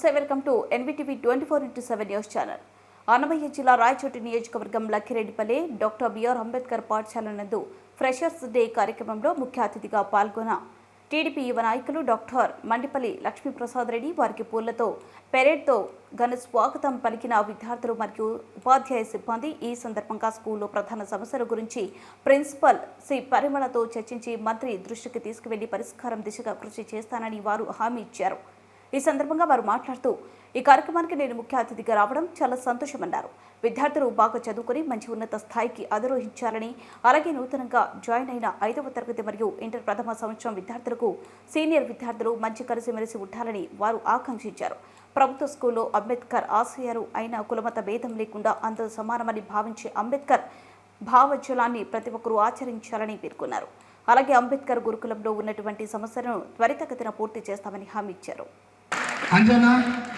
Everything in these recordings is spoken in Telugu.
నమస్తే welcome to NBTV twenty four into seven news channel. Annamayya జిల్లా రాయచోటి నియోజకవర్గం లక్కిరెడ్డిపల్లి డాక్టర్ బిఆర్ అంబేద్కర్ పాఠశాల నందు ఫ్రెషర్స్ డే కార్యక్రమంలో ముఖ్య అతిథిగా పాల్గొన్న టీడీపీ యువ నాయకులు డాక్టర్ మండిపల్లి లక్ష్మీప్రసాద్ రెడ్డి వారికి పూలతో పెరేడ్తో ఘన స్వాగతం పలికిన విద్యార్థులు మరియు ఉపాధ్యాయ సిబ్బంది ఈ సందర్భంగా స్కూల్లో ప్రధాన సమస్యల గురించి ప్రిన్సిపల్ సి. పరిమళతో చర్చించి మంత్రి దృష్టికి తీసుకువెళ్ళి పరిష్కారం దిశగా కృషి చేస్తానని వారు హామీ ఇచ్చారు. ఈ సందర్భంగా వారు మాట్లాడుతూ ఈ కార్యక్రమానికి నేను ముఖ్య అతిథిగా రావడం చాలా సంతోషమన్నారు. విద్యార్థులు బాగా చదువుకొని మంచి ఉన్నత స్థాయికి అధిరోహించాలని అలాగే నూతనంగా జాయిన్ అయిన ఐదవ తరగతి మరియు ఇంటర్ ప్రథమ సంవత్సరం విద్యార్థులకు సీనియర్ విద్యార్థులు మంచి కలిసిమెలిసి ఉండాలని వారు ఆకాంక్షించారు. ప్రభుత్వ స్కూల్లో అంబేద్కర్ ఆశయాలు అయిన కులమత భేదం లేకుండా అందరూ సమానమని భావించే అంబేద్కర్ భావజలాన్ని ప్రతి ఒక్కరూ ఆచరించాలని పేర్కొన్నారు. అలాగే అంబేద్కర్ గురుకులంలో ఉన్నటువంటి సమస్యలను త్వరితగతిన పూర్తి చేస్తామని హామీ ఇచ్చారు. అంజనా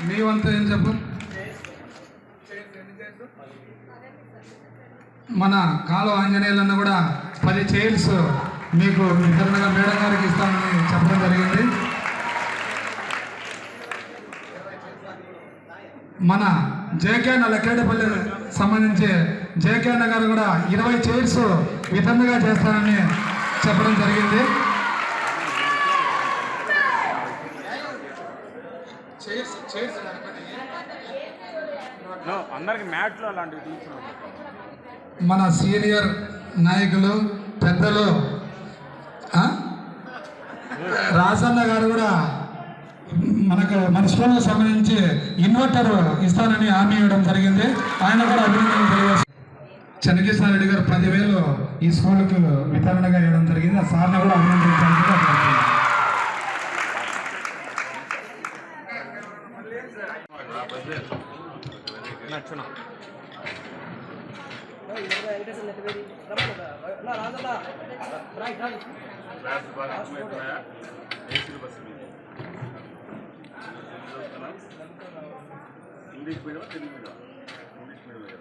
మీ వంతు ఏం చెప్పు? మన కాలువ ఆంజనేయులన్న కూడా పది చైర్స్ మీకు వితరణగా మేడం గారికి ఇస్తామని చెప్పడం జరిగింది. మన జేకే లెక్కేడపల్లి సంబంధించి జేకే నగర్ కూడా ఇరవై చైర్స్ విధంగా చేస్తానని చెప్పడం జరిగింది. చైర్స్ చైర్స్ నో, అందరికి మ్యాట్లు అలాంటివి మన సీనియర్ నాయకులు పెద్దలు ఆ? రాజన్న గారు కూడా మనకు మన స్కూల్కి సంబంధించి ఇన్వర్టర్ ఇస్తానని హామీ ఇవ్వడం జరిగింది. ఆయన కూడా అభినందనలు తెలియజేస్తారు. చెన్నకేశ్వర రెడ్డి గారు పదివేలు ఈ స్కూల్కి వితరణగా ఇవ్వడం జరిగింది. ఆ సార్ని కూడా అభినందించాలని English medium Telugu medium English medium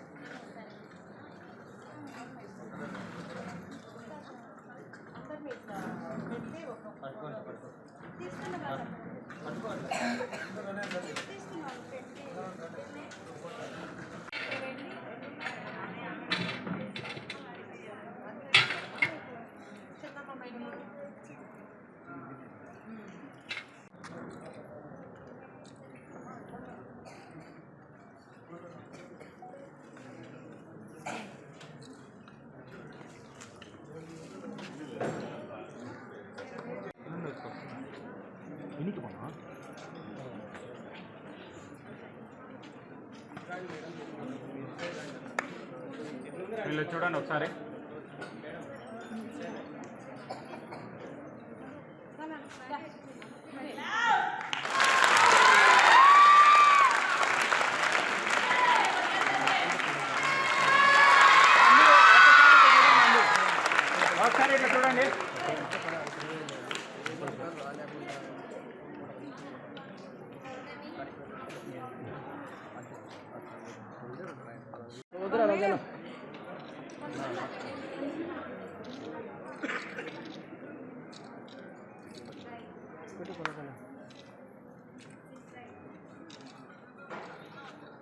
వీళ్ళు చూడండి ఒకసారి Thank you. ver, a